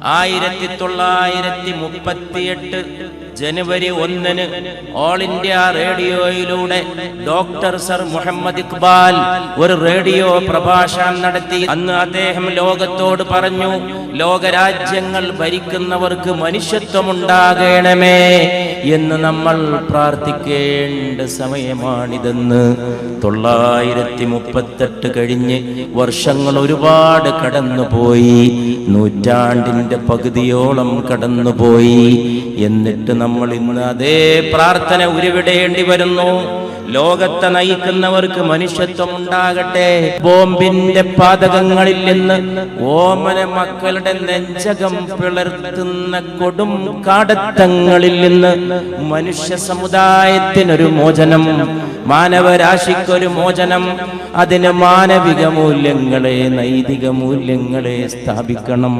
ആയിരത്തി തൊള്ളായിരത്തി മുപ്പത്തിയെട്ട് ജനുവരി ഒന്നിന് ഓൾ ഇന്ത്യ റേഡിയോയിലൂടെ ഡോക്ടർ സർ മുഹമ്മദ് ഇക്ബാൽ ഒരു റേഡിയോ പ്രഭാഷണം നടത്തി. അന്ന് അദ്ദേഹം ലോകത്തോട് പറഞ്ഞു ലോകരാജ്യങ്ങൾ ഭരിക്കുന്നവർക്ക് മനുഷ്യത്വമുണ്ടാകണമേ എന്ന് നമ്മൾ പ്രാർത്ഥിക്കേണ്ട സമയമാണിതെന്ന്. തൊള്ളായിരത്തി മുപ്പത്തെട്ട് കഴിഞ്ഞ് വർഷങ്ങൾ ഒരുപാട് കടന്നുപോയി. നൂറ്റാണ്ടിന്റെ പകുതിയോളം കടന്നുപോയി. എന്നിട്ട് നമ്മൾ ഇന്ന് അതേ പ്രാർത്ഥന ഉരുവിടേണ്ടി വരുന്നു. ലോകത്തെ നയിക്കുന്നവർക്ക് മനുഷ്യത്വം ഉണ്ടാകട്ടെ. ബോംബിന്റെ പാതകങ്ങളിൽ നിന്ന് ഓമന മക്കളുടെ നെഞ്ചകം പിളർത്തുന്ന കൊടും കാടത്തങ്ങളിൽ നിന്ന് മനുഷ്യ സമുദായത്തിനൊരു മോചനം മാനവരാശിക്കൊരു മോചനം അതിന് മാനവിക മൂല്യങ്ങളെ നൈതിക മൂല്യങ്ങളെ സ്ഥാപിക്കണം.